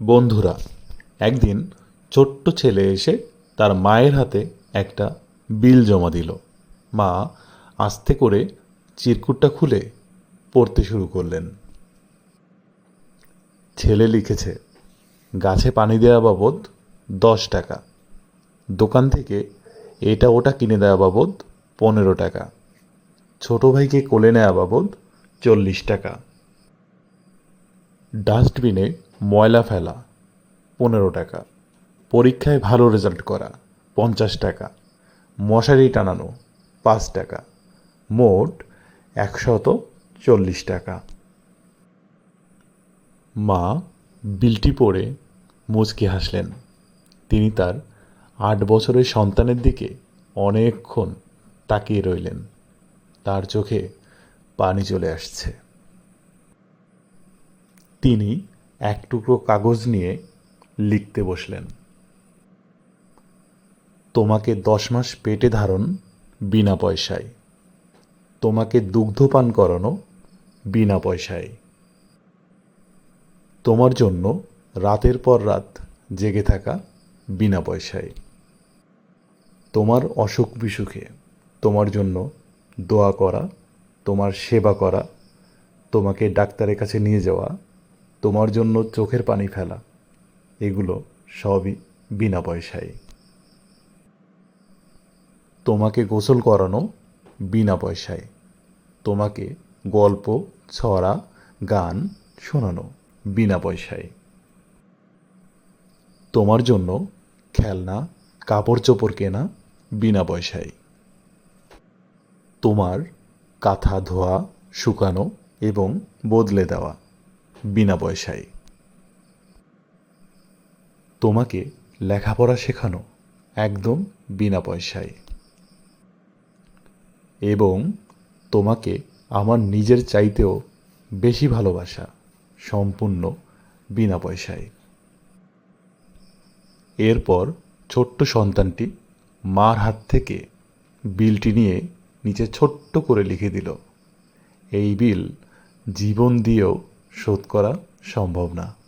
বন্ধুরা, একদিন ছোট্ট ছেলে এসে তার মায়ের হাতে একটা বিল জমা দিল। মা আস্তে করে চিরকুটটা খুলে পড়তে শুরু করলেন। ছেলে লিখেছে, গাছে পানি দেওয়া বাবদ দশ টাকা। দোকান থেকে এটা ওটা কিনে দেওয়া বাবদ পনেরো টাকা। ছোট ভাইকে কোলে নেওয়া বাবদ চল্লিশ টাকা। ডাস্টবিনে ময়লা ফেলা, পনেরো টাকা। পরীক্ষায় ভালো রেজাল্ট করা, পঞ্চাশ টাকা। মশারি টানানো, পাঁচ টাকা। মোট একশত চল্লিশ টাকা। মা বিলটি পড়ে মুচকি হাসলেন। তিনি তার আট বছরের সন্তানের দিকে অনেকক্ষণ তাকিয়ে রইলেন। তার চোখে পানি চলে আসছে। তিনি এক টুকরো কাগজ নিয়ে লিখতে বসলেন। তোমাকে দশ মাস পেটে ধারণ, বিনা পয়সায়। তোমাকে দুগ্ধপান করানো, বিনা পয়সায়। তোমার জন্য রাতের পর রাত জেগে থাকা, বিনা পয়সায়। তোমার অসুখ বিসুখে তোমার জন্য দোয়া করা, তোমার সেবা করা, তোমাকে ডাক্তারের কাছে নিয়ে যাওয়া তোমার জন্য চোখের পানি ফেলা। এগুলো সবই বিনা পয়সায়। তোমাকে গোসল করানো বিনা পয়সায়। তোমাকে গল্প, ছড়া, গান শোনানো বিনা পয়সায়। তোমার জন্য খেলনা, কাপড় চোপড় কেনা বিনা পয়সায়। তোমার কাঁথা ধোয়া, শুকানো এবং বদলে দেওয়া বিনা পয়সায়। তোমাকে লেখাপড়া শেখানো একদম বিনা পয়সায়। এবং তোমাকে আমার নিজের চাইতেও বেশি ভালোবাসা সম্পূর্ণ বিনা পয়সায়। এরপর ছোট্ট সন্তানটি মার হাত থেকে বিলটি নিয়ে নিচে ছোট্ট করে লিখে দিল। এই বিল জীবন দিয়েও শোধ করা সম্ভব না।